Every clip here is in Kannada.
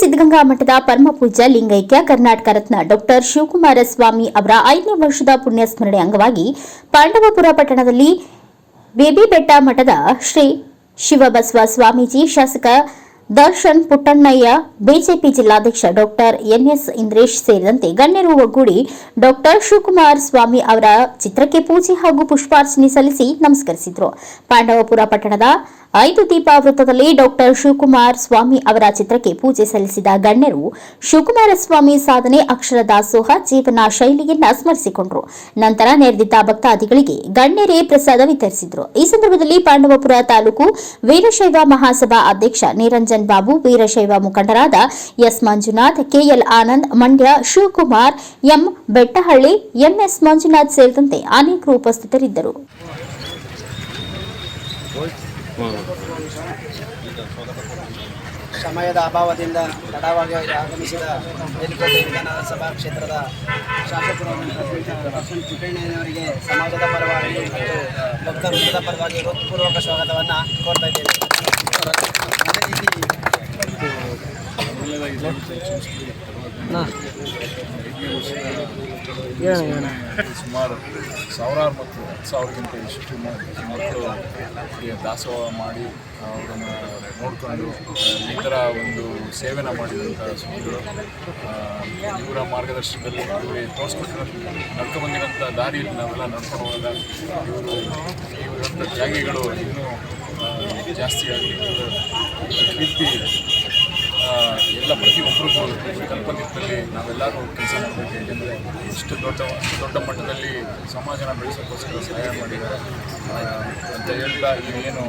ಸಿದ್ಧಗಂಗಾ ಮಠದ ಪರಮ ಪೂಜ್ಯ ಲಿಂಗೈಕ್ಯ ಕರ್ನಾಟಕ ರತ್ನ ಡಾಕ್ಟರ್ ಶಿವಕುಮಾರ ಸ್ವಾಮಿ ಅವರ ಐದನೇ ವರ್ಷದ ಪುಣ್ಯ ಸ್ಮರಣೆ ಅಂಗವಾಗಿ ಪಾಂಡವಪುರ ಪಟ್ಟಣದಲ್ಲಿ ಬೇಬಿಬೆಟ್ಟ ಮಠದ ಶ್ರೀ ಶಿವಬಸವ ಸ್ವಾಮೀಜಿ, ಶಾಸಕ ದರ್ಶನ್ ಪುಟ್ಟಣ್ಣಯ್ಯ, ಬಿಜೆಪಿ ಜಿಲ್ಲಾಧ್ಯಕ್ಷ ಡಾಕ್ಟರ್ ಎನ್ಎಸ್ ಇಂದ್ರೇಶ್ ಸೇರಿದಂತೆ ಗಣ್ಯರು ಒಗ್ಗೂಡಿ ಡಾಕ್ಟರ್ ಶಿವಕುಮಾರ್ ಸ್ವಾಮಿ ಅವರ ಚಿತ್ರಕ್ಕೆ ಪೂಜೆ ಹಾಗೂ ಪುಷ್ಪಾರ್ಚನೆ ಸಲ್ಲಿಸಿ ನಮಸ್ಕರಿಸಿದರು. ಪಾಂಡವಪುರ ಪಟ್ಟಣದ ಐದು ದೀಪ ವೃತ್ತದಲ್ಲಿ ಡಾಕ್ಟರ್ ಶಿವಕುಮಾರ್ ಸ್ವಾಮಿ ಅವರ ಚಿತ್ರಕ್ಕೆ ಪೂಜೆ ಸಲ್ಲಿಸಿದ ಗಣ್ಯರು ಶಿವಕುಮಾರ ಸ್ವಾಮಿ ಸಾಧನೆ ಅಕ್ಷರ ದಾಸೋಹ ಜೀವನ ಶೈಲಿಯನ್ನ ಸ್ಮರಿಸಿಕೊಂಡರು. ನಂತರ ನೆರೆದಿದ್ದ ಭಕ್ತಾದಿಗಳಿಗೆ ಗಣ್ಯರೇ ಪ್ರಸಾದ ವಿತರಿಸಿದರು. ಈ ಸಂದರ್ಭದಲ್ಲಿ ಪಾಂಡವಪುರ ತಾಲೂಕು ವೀರಶೈವ ಮಹಾಸಭಾ ಅಧ್ಯಕ್ಷ ನಿರಂಜನ್ ಬಾಬು, ವೀರಶೈವ ಮುಖಂಡರಾದ S Manjunath, KL Anand, Mandya Shivakumar, M Bettahalli, NS Manjunath ಸೇರಿದಂತೆ ಅನೇಕರು ಉಪಸ್ಥಿತರಿದ್ದರು. ಸಮಯದ ಅಭಾವದಿಂದ ತಡವಾಗಿ ಆಗಮಿಸಿದ ಮೇಲುಕೋಟೆ ವಿಧಾನಸಭಾ ಕ್ಷೇತ್ರದ ಶಾಸಕರು ದರ್ಶನ್ ಪುಟ್ಟಣ್ಣಯ್ಯನವರಿಗೆ ಸಮಾಜದ ಪರವಾಗಿ ಮತ್ತು ಭಕ್ತ ವೃಂದದ ಪರವಾಗಿ ಹೃತ್ಪೂರ್ವಕ ಸ್ವಾಗತವನ್ನು ಕೋರ್ತಾ ಇದ್ದೇವೆ. ಸುಮಾರು ಸಾವಿರಾರು ಮಕ್ಕಳು ಹತ್ತು ಸಾವಿರಕ್ಕಿಂತ ಇಷ್ಟು ಮತ್ತು ಮಕ್ಕಳು ದಾಸೋಹ ಮಾಡಿ ಅವರನ್ನು ನೋಡಿಕೊಂಡು ಈ ಥರ ಒಂದು ಸೇವೆನ ಮಾಡಿದಂಥ ಸ್ವಾಮಿಗಳು ಇವರ ಮಾರ್ಗದರ್ಶನದಲ್ಲಿ ಇವರಿಗೆ ತೋರಿಸ್ಕೊಟ್ಟಿರೋ ನಡ್ಕೊಂಬಂದಿರೋಂಥ ದಾರಿಯಲ್ಲಿ ನಾವೆಲ್ಲ ನಡ್ಕೊಂಡು ಹೋದಾಗ ಇವರು ಇವರಂಥ ತ್ಯಾಗಿಗಳು ಇನ್ನೂ ಜಾಸ್ತಿ ಆಗಿ ಕೀರ್ತಿ ಎಲ್ಲ ಪ್ರತಿಯೊಬ್ಬರಿಗೂ ಕಲ್ಪನಿಟ್ಟಲ್ಲಿ ನಾವೆಲ್ಲರೂ ಕೆಲಸ ಮಾಡಬೇಕು. ಏಕೆಂದರೆ ಇಷ್ಟು ದೊಡ್ಡ ದೊಡ್ಡ ಮಟ್ಟದಲ್ಲಿ ಸಮಾಜನ ಬೆಳೆಸೋಕ್ಕೋಸ್ಕರ ಸಹಾಯ ಮಾಡಿದ್ದಾರೆ. ಅಂತ ಹೇಳ್ತಾ ಏನು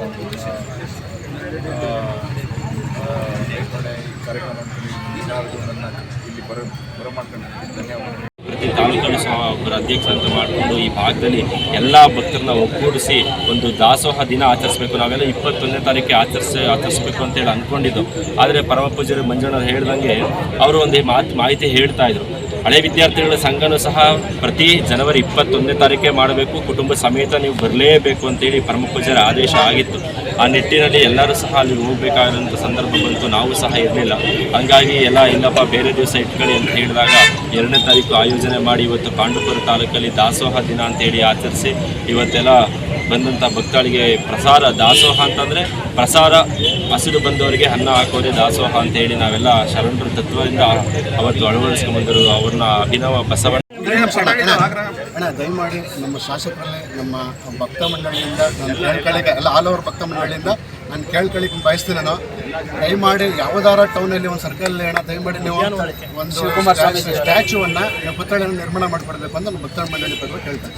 ಈ ಕಾರ್ಯಕ್ರಮದಲ್ಲಿ ಎಲ್ಲರಿಗೂ ನನ್ನ ಇಲ್ಲಿ ಬರ, ಬರಮಾಡ್ಕೊಂಡು ಧನ್ಯವಾದಗಳು. ಪ್ರತಿ ತಾಲೂಕನ್ನು ಸಹ ಒಬ್ಬರ ಅಧ್ಯಕ್ಷ ಅಂತ ಮಾಡಿಕೊಂಡು ಈ ಭಾಗದಲ್ಲಿ ಎಲ್ಲ ಭಕ್ತರನ್ನ ಒಗ್ಗೂಡಿಸಿ ಒಂದು ದಾಸೋಹ ದಿನ ಆಚರಿಸಬೇಕು. ನಾವೆಲ್ಲ ಇಪ್ಪತ್ತೊಂದನೇ ತಾರೀಕಿಗೆ ಆಚರಿಸಿ, ಆಚರಿಸ್ಬೇಕು ಅಂತೇಳಿ ಅಂದ್ಕೊಂಡಿದ್ದು. ಆದರೆ ಪರಮ ಪೂಜಾರಿ ಮಂಜುನಾಥ್ ಹೇಳ್ದಂಗೆ ಅವರು ಒಂದು ಮಾತು, ಮಾಹಿತಿ ಹೇಳ್ತಾ ಇದ್ರು. ಹಳೆ ವಿದ್ಯಾರ್ಥಿಗಳ ಸಂಘನೂ ಸಹ ಪ್ರತಿ ಜನವರಿ ಇಪ್ಪತ್ತೊಂದನೇ ತಾರೀಕೆ ಮಾಡಬೇಕು. ಕುಟುಂಬ ಸಮೇತ ನೀವು ಬರಲೇಬೇಕು ಅಂತೇಳಿ ಪರಮ ಪೂಜಾರ ಆದೇಶ ಆಗಿತ್ತು. ಆ ನಿಟ್ಟಿನಲ್ಲಿ ಎಲ್ಲರೂ ಸಹ ಅಲ್ಲಿ ಹೋಗಬೇಕಾದಂಥ ಸಂದರ್ಭ ಬಂತು. ನಾವು ಸಹ ಇರಲಿಲ್ಲ. ಹಂಗಾಗಿ ಎಲ್ಲ ಇಲ್ಲಪ್ಪ, ಬೇರೆ ದಿವಸ ಇಟ್ಕೊಳ್ಳಿ ಅಂತ ಹೇಳಿದಾಗ ಎರಡನೇ ತಾರೀಕು ಆಯೋಜನೆ ಮಾಡಿ ಇವತ್ತು ಪಾಂಡುಪುರ ತಾಲೂಕಲ್ಲಿ ದಾಸೋಹ ದಿನ ಅಂತೇಳಿ ಆಚರಿಸಿ ಇವತ್ತೆಲ್ಲ ಬಂದಂಥ ಭಕ್ತಾಳಿಗೆ ಪ್ರಸಾರ, ದಾಸೋಹ ಅಂತಂದರೆ ಪ್ರಸಾರ ಹಸಿರು ಬಂದವರಿಗೆ ಅನ್ನ ಹಾಕೋದೇ ದಾಸೋಹ ಅಂತ ಹೇಳಿ ನಾವೆಲ್ಲ ಶರಣರ ತತ್ವದಿಂದ ಅವತ್ತು ಅಳವಡಿಸ್ಕೊಂಡ್ಬಂದರು ಅವ್ರನ್ನ ಅಭಿನವ ಬಸವಣ್ಣ. ಅಣ್ಣ ದಯಮಾಡಿ ನಮ್ಮ ಶಾಸಕರಲ್ಲಿ ನಮ್ಮ ಭಕ್ತ ಮಂಡಳಿಯಿಂದ ನಾನು ಕೇಳ್ಕೊಳ್ಳಿಕ್ಕೆ ಎಲ್ಲ ಆಲ್ ಓವರ್ ಭಕ್ತ ಮಂಡಳಿಯಿಂದ ನಾನು ಕೇಳ್ಕೊಳ್ಳಿಕ್ಕೆ ಬಯಸ್ತೀನಿ ನಾನು. ದಯಮಾಡಿ ಯಾವುದಾರ ಟೌನಲ್ಲಿ ಒಂದು ಸರ್ಕಲ್ ಅಣ್ಣ ದಯಮಾಡಿ ನೀವು ಒಂದು ಸ್ಟ್ಯಾಚ್ಯೂವನ್ನು ನೀವು ಪುತ್ಥಳಿಯನ್ನು ನಿರ್ಮಾಣ ಮಾಡಿಕೊಡ್ಬೇಕು ಅಂತ ನಮ್ಮ ಭಕ್ತ ಮಂಡಳಿ ಬಗ್ಗೆ ಕೇಳ್ತೀನಿ